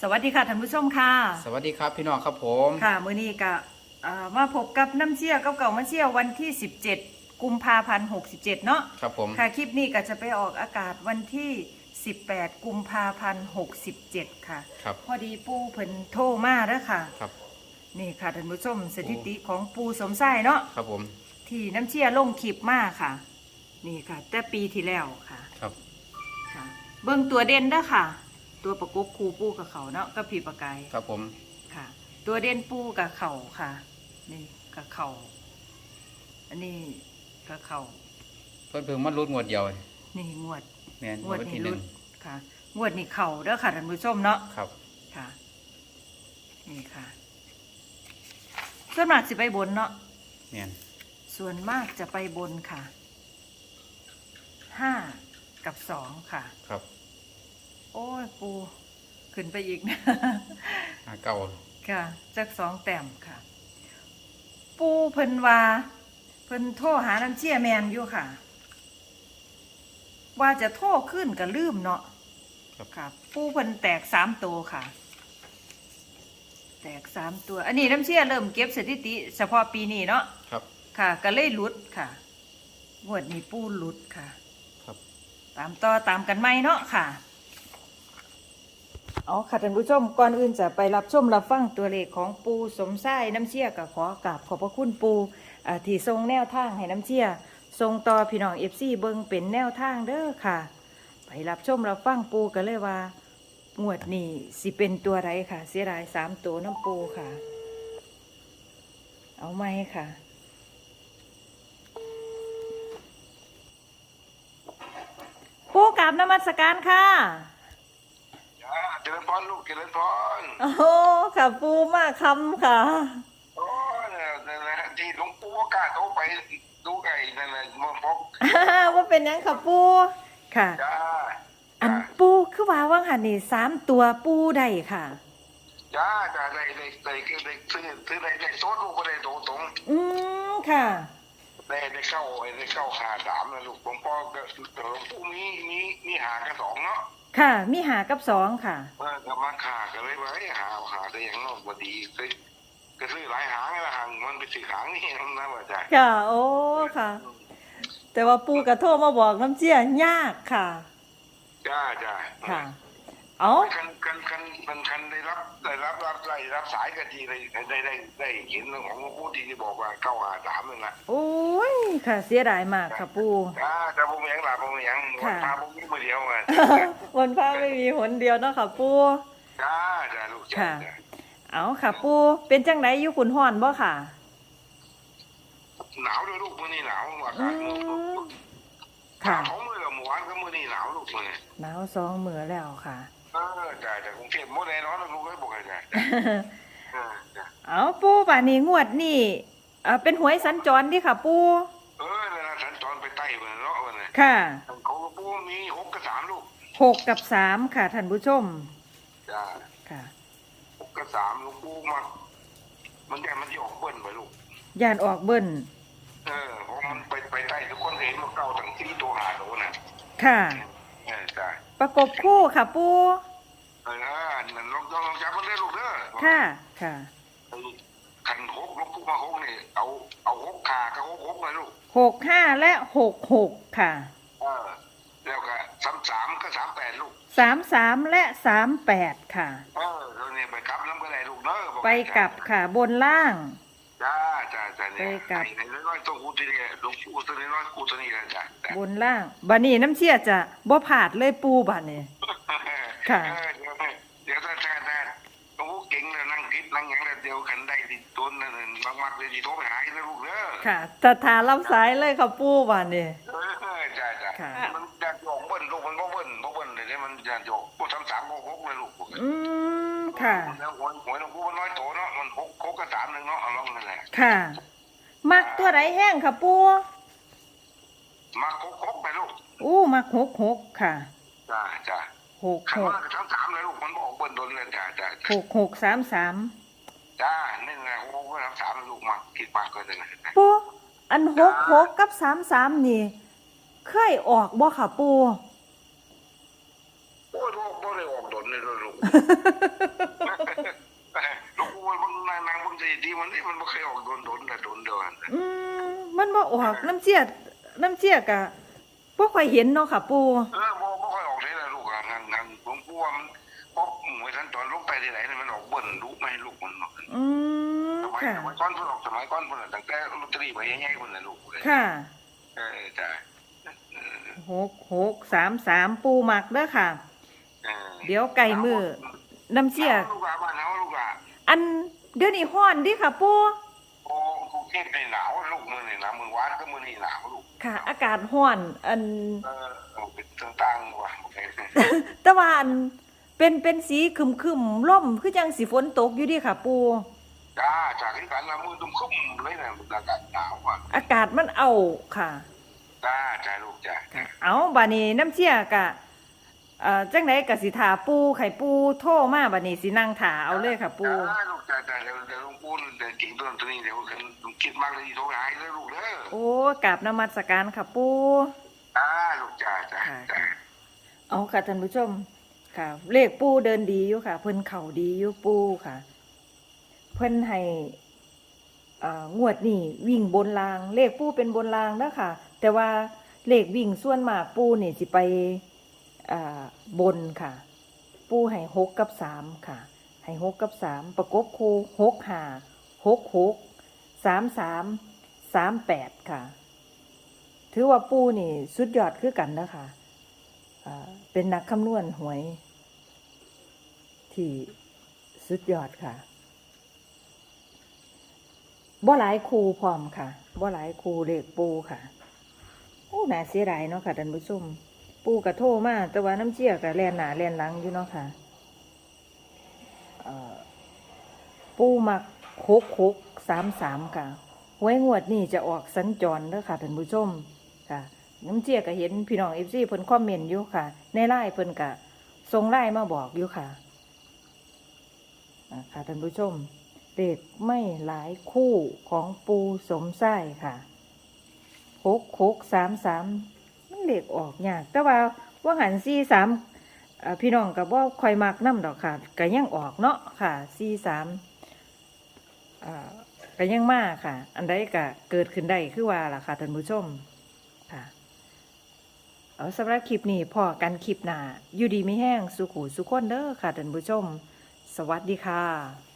สวัสดีค่ะท่านผู้ชมค่ะ สวัสดีครับพี่น้องครับผมค่ะมื้อนี้ก็เอ่อมาพบกับน้ำเชี่ยกับเก่ามาเชี่ยวันที่ 17 กุมภาพันธ์67 เนาะครับผมค่ะคลิปนี้ก็จะไปออกอากาศวันที่ 18 กุมภาพันธ์67 ค่ะ ครับพอดีปูเพิ่นโทรมาแล้วค่ะ ครับนี่ค่ะท่านผู้ชมสถิติของปูสมไส้เนาะครับผมที่น้ำเชี่ยลงคลิปมาค่ะ นี่ค่ะ แต่ปีที่แล้วค่ะครับค่ะ เบิ่งตัวเด่นเด้อค่ะ ตัวประกบคูปูกับเขาเนาะกับผีประกายครับผม ค่ะ ตัวเด่นปูกับเข่าค่ะ นี่กับเข่าอันนี้กับเข่าเพิ่นเพิ่งมารุดงวดเดียวนี่งวดแม่นงงววดดนี้ที่หรุนึ่ดงค่ะ งวดนี้เข่าเด้อค่ะท่านผู้ชมเนาะครับ ค่ะ นี่ค่ะ ส่วนมากสิไปบนเนาะแม่นส่วนมากจะไปบนค่ะห้ากับสองค่ะ ครับ โอ้ยปูขึ้นไปอีกนะ หาเก่าค่ะจักสองแต้มค่ะ ปูเพิ่นว่าเพิ่นโทรหาน้ำเชี่ยแมนอยู่ค่ะ ว่าจะโทรขึ้นก็ลืมเนาะครับค่ะ ปูเพิ่นแตกสามตัวค่ะ แตกสามตัว อันนี้น้ำเชี่ยเริ่มเก็บสถิติ เฉพาะปีนี้เนาะครับ ค่ะก็เลยหลุดค่ะงวดนี้ปูหลุดค่ะ ครับ ตามต่อตามกันไหมเนาะค่ะ เอาค่ะท่านผู้ชมก่อนอื่นจะไปรับชมรับฟังตัวเลขของปูสมไส้น้ำเชี่ยกับขอกราบขอบพระคุณปูอ่าที่ทรงแนวทางให้น้ำเชี่ยทรงต่อพี่น้องเอฟซีเบิงเป็นแนวทางเด้อค่ะ ไปรับชมรับฟังปูกันเลยว่า งวดนี้สิเป็นตัวไรค่ะ เสียดายสามตัวน้ำปูค่ะ เอาไหมค่ะ ปูกราบนมัสการค่ะ ริญพรลูกเจริญพรโอ้โหค่ะปูมากคำค่ะโอ้เนี่ยนั่นแหละที่หลวงปู่ว่ากล้าเขาไปดูไก่นั่นแหละเมืองพกว่าเป็นหยังค่ะปูค่ะ จ้าอันปูคือว่าว่างหันนี่สามตัวปูได้ค่ะจ้าจ้าได้ได้ได้ได้ซื้อซื้อได้ได้โซดลูกก็ได้ตรงตรงอืมค่ะได้ได้เข้าได้เข้าหาสามนะลูกหลวงพ่อก็หลวงปู่มีมีมีหากันสองเนาะ ค่ะ มีหากับสองค่ะเออก็มาขากันเลยว่าหาหาได้อย่างนอกพอดีซื้อก็ซื้อหลายหางละหางมันไปซื้อหางนี่นะว่าจ้าค่ะ โอ้ค่ะ แต่ว่าปูกระโทรมาบอกน้ำเจียยากค่ะ จ้าจ้า ค่ะ เอาคันคันคันมันคันได้รับได้รับรับได้รับสายกันทีเลยได้ได้ได้เห็นเรื่องของผู้ที่บอกว่าเข้าหาสามนั่นแหละโอ้ยค่ะเสียดายมากค่ะปูอ่าแต่ผมยังหลับผมยังค่ะพาผมมือเดียวไงวันพระไม่มีหนเดียวเนาะค่ะปูจ้าจ้าลูกจ้าค่ะเอาค่ะ ปูเป็นจังไดอยู่ขุนห้อนบ่ค่ะ หนาวด้วยลูกมือนี่หนาวอาอืกาศมือมค่ะเขามือกับหมู่บ้านก็มือนี่หนาวลูกมือหนาวสองมือแล้วค่ะเออจ้าจ้ากรุงเทพหมดแน่นอนลูกเลยบอกให้จ้าเออจ้าเอาปูป่านนี้งวดนี่เอ่อเป็นหวยสัญจรที่ค่ะ ปูเออเวลาสัญจรไปใต้เมืองเนาะวันนี้ค่ะเขาก็ปูมีหกกับสามลูกหกกับสามค่ะท่านผู้ชมจ้าค่ะหกกับสามลูกปูมามันแกมันจะออกเบิ้ลไปลูกยานออกเบิ้ลเออเพราะมันไปไปใต้ทุกคนเห็นมันเก่าตั้งที่ตัวหาโดน่ะค่ะเออจ้ะประกบคู่ค่ะปู เออนั่นลองลองลองจับมันได้ลูกเด้อค่ะ ค่ะเออขันหกลูกปูมาหกนี่เอาเอาหกขากับหกหกเลยลูกหกห้าและหกหกค่ะเออแล้วก็สามสามก็สามแปดลูกสามสามและสามแปดค่ะ เออแล้วเนี่ยไปกลับน้ำก็ได้ลูกเด้อบอกไปกลับค่ะบนล่าง จ้าจ้าจ้าเนี่ยไปกลับ ไอ้น้อยๆตัวกูตัวนี้ลูกปูตัวนี้น้อยกูตัวนี้เลยจ้ะจ้ะบนล่างบันนี้น้ำเชี่ยจะบ่ผาดเลยปูบันนี้ ค่ะ เออเดี๋ยวเดี๋ยวถ้าถ้าถ้า โอ้เก่งเลยนั่งคิดนั่งหยังแล้วเดี๋ยวคันได้ติดตัวนั่นมากๆเลยที่โทรไปหาอีกนะลูกเด้อค่ะจะทารับสายเลยค่ะปูบันนี้ เออใช่ใช่ค่ะ มันจะโยกเบิ้ลลูกมันก็เบิ้ลเพราะเบิ้ลเลยเนี่ยมันจะโยกพวกสามสามหกหกเลยลูกอืมค่ะ แล้วหวยหวยหลวงปู่มันน้อยโตเนาะมันหกหกกับสามหนึ่งเนาะเอาลองนั่นแหละค่ะ มักตัวไหนแห้งค่ะปูมาหกหกไปลูกอู้มักหกหกค่ะ จ้าจ้า หกหกสามสามเลยลูกมันบอกเบิ้ลโดนเลยจ้าจ้าหกหกสามสามจ้านึ่ไงโอ้หสามสามลูกมาผิดมากเกินเลยนะปูอันหกหกกับสามสามนี่ เคยออกบ่ค่ะปูโอ้ยลูกบ่ได้ออกโดนเลยลูกลูกมันบางนายนางบางทีดีมันนี่มันไม่เคยออกโดนโดนแต่โดนเดียวนอืมมันบ่ออกน้ำเจียดน้ำเจียกอะพวกใครเห็นเนาะค่ะปู ที่ไหนเนี่ยมันออกเบิ่นลูกไม่ให้ลูกมันออกอืมสมัยค่ะ สมัยก้อนเพิ่นออกสมัยก้อนเพิ่นนะตั้งแต่ลอตเตอรี่ไปแย่ๆเพิ่นน่ะลูกเลยค่ะเออจ้ะหกหกสามสามปูหมักเด้อค่ะ เออเดี๋ยวไก่มือน้ำเชี่ยลูกอะบ้านเฮาลูกอะอันเดี๋ยวนี้ฮ้อนดิค่ะปูโอ้กรุงเทพนี่หนาวลูกมื้อนี่นะมื้อวานก็มื้อนี้หนาวลูกค่ะ อากาศฮ้อน อัน เออเอาเป็นต่างๆว่ะ แต่ว่าอัน เป็นเป็นสีครึมครึมๆล่มคือจังสีฝนตกอยู่ดิค่ะ ปูจ้าจากที่กันละมือตุ้มคุ้มเลยนะอากาศหนาวอะอากาศมันเอาค่ะจ้าจ้าลูกจ้าเอาบานี้น้ำเชี่ยกะเอ่อจังไดกะสิถาปูไข่ปูโทรมาบานี้สินั่งถาเอาเลยค่ะ ปูจ้าลูกจ้าจ้าเดี๋ยวเดี๋ยวลุงปูนเดี๋ยวกิ่งต้นตัวนี้เดี๋ยวลุงคิดมากเลยโทรหาให้เลยลูกเด้อโอ้กราบนมัสการค่ะปูจ้าลูกจ้าจ้าค่ะจ้าเอาค่ะท่านผู้ชม ค่ะ เลขปูเดินดีอยู่ค่ะ เพิ่นเข่าดีอยู่ปูค่ะ เพิ่นให้งวดนี่วิ่งบนราง เลขปูเป็นบนรางเด้อค่ะ แต่ว่าเลขวิ่งส่วนมากปูนี่สิไปบนค่ะ ปูให้หกกับสามค่ะ ให้หกกับสามประกบคูหกหาหกหกสามสามสามแปดค่ะ ถือว่าปูนี่สุดยอดคือกันนะคะเป็นนักคำนวณหวย ที่สุดยอดค่ะบ่หลายครูพร้อมค่ะบ่หลายครูเลขปูค่ะโอ้หน่าเสียดายเนาะค่ะท่านผู้ชมปูกระโทมาแต่ว่าน้ำเชี่ยกับแลนหนาแลนหลังอยู่เนาะค่ะปูมักหกหกสามสามค่ะหวยงวดนี่จะออกสัญจรเด้อค่ะท่านผู้ชมค่ะ น้ำเชี่ยก็เห็นพี่น้องเอฟซีเพิ่นคอมเมนต์อยู่ค่ะ ในไลน์เพิ่นก็ส่งไลน์มาบอกอยู่ค่ะ ค่ะท่านผู้ชมเด็กไม่หลายคู่ของปูสมไส้ค่ะหกหกสามสามมันเด็กออกยาก แต่ว่าว่าหันซีสามพี่น้องกับว่าคอยมักน้ำดอกค่ะก็ยังออกเนาะค่ะซีสามก็ยังมากค่ะ อันใดก็เกิดขึ้นได้คือว่าล่ะค่ะท่านผู้ชมค่ะ เอาสำหรับคลิปนี้พอกันคลิปหน้าอยู่ดีไม่แห้งสุขูสุขคนเด้อค่ะท่านผู้ชม สวัสดีค่ะ